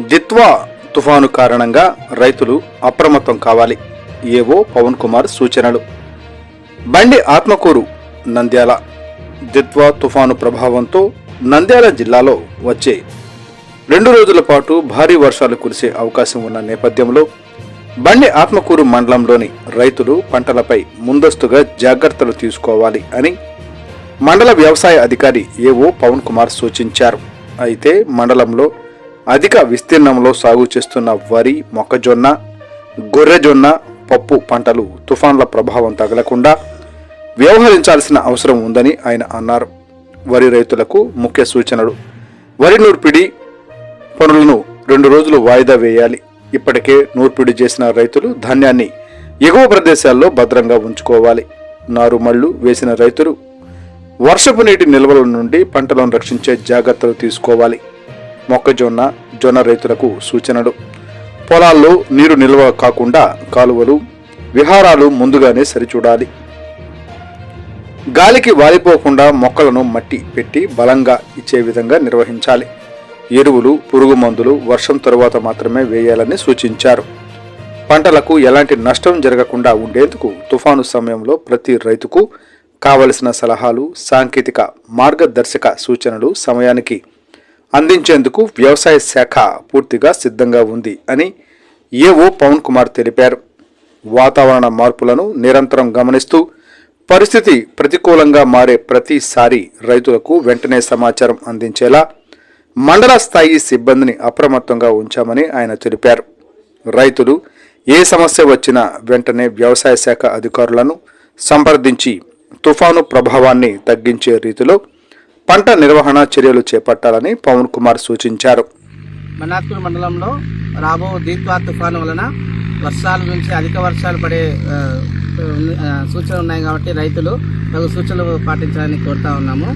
జిత్వా తుఫాను కారణంగా రైతులు అప్రమత్తం కావాలి. ఏవో పవన్ కుమార్ సూచనలు. బండి ఆత్మకూరు నంద్యాల. దిత్వా తుఫాను ప్రభావంతో నంద్యాల జిల్లాలో వచ్చే రెండు రోజుల పాటు భారీ వర్షాలు కురిసే అవకాశం ఉన్న నేపథ్యంలో బండి ఆత్మకూరు మండలంలోని రైతులు పంటలపై ముందస్తుగా జాగ్రత్తలు తీసుకోవాలి అని మండల వ్యవసాయ అధికారి ఏవో పవన్ కుమార్ సూచించారు. అయితే మండలంలో అధిక విస్తీర్ణంలో సాగు చేస్తున్న వరి మొక్కజొన్న గొర్రెజొన్న పప్పు పంటలు తుఫాన్ల ప్రభావం తగలకుండా వ్యవహరించాల్సిన అవసరం ఉందని ఆయన అన్నారు. వరి రైతులకు ముఖ్య సూచనలు. వరి నూర్పిడి పనులను రెండు రోజులు వాయిదా వేయాలి. ఇప్పటికే నూర్పిడి చేసిన రైతులు ధాన్యాన్ని ఎగువ ప్రదేశాల్లో భద్రంగా ఉంచుకోవాలి. నారుమళ్ళు వేసిన రైతులు వర్షపు నీటి నిల్వల నుండి పంటలను రక్షించే జాగ్రత్తలు తీసుకోవాలి. మొక్కజొన్న జొన్న రైతులకు సూచనలు. పొలాల్లో నీరు నిల్వ కాకుండా కాలువలు విహారాలు ముందుగానే సరిచూడాలి. గాలికి వాలిపోకుండా మొక్కలను మట్టి పెట్టి బలంగా ఇచ్చే విధంగా నిర్వహించాలి. ఎరువులు పురుగు మందులు వర్షం తరువాత మాత్రమే వేయాలని సూచించారు. పంటలకు ఎలాంటి నష్టం జరగకుండా ఉండేందుకు తుఫాను సమయంలో ప్రతి రైతుకు కావలసిన సలహాలు సాంకేతిక మార్గదర్శక సూచనలు సమయానికి అందించేందుకు వ్యవసాయ శాఖ పూర్తిగా సిద్ధంగా ఉంది అని ఏవో పవన్ కుమార్ తెలిపారు. వాతావరణ మార్పులను నిరంతరం గమనిస్తూ పరిస్థితి ప్రతికూలంగా మారే ప్రతిసారి రైతులకు వెంటనే సమాచారం అందించేలా మండల స్థాయి సిబ్బందిని అప్రమత్తంగా ఉంచామని ఆయన తెలిపారు. రైతులు ఏ సమస్య వచ్చినా వెంటనే వ్యవసాయ శాఖ అధికారులను సంప్రదించి తుఫాను ప్రభావాన్ని తగ్గించే రీతిలో పంట నిర్వహణ చర్యలు చేపట్టాలని పవన్ కుమార్ సూచించారు. మన్నార్పూర్ మండలంలో రాబో దీత్వా తుఫాను వలన వర్షాల నుంచి అధిక వర్షాలు పడే సూచనలు ఉన్నాయి కాబట్టి రైతులు తగు సూచనలు పాటించాలని కోరుతా ఉన్నాము.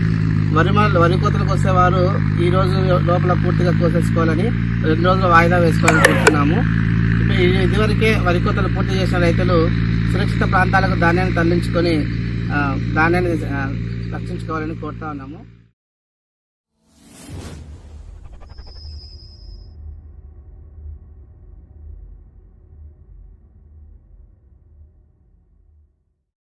వరి వరి కోతలకు వచ్చేవారు ఈ రోజు లోపల పూర్తిగా కోసేసుకోవాలని రెండు రోజులు వాయిదా వేసుకోవాలని కోరుతున్నాము. ఇదివరకే వరి కోతలు పూర్తి చేసిన రైతులు సురక్షిత ప్రాంతాలకు ధాన్యాన్ని తరలించుకొని ధాన్యాన్ని రక్షించుకోవాలని కోరుతా ఉన్నాము.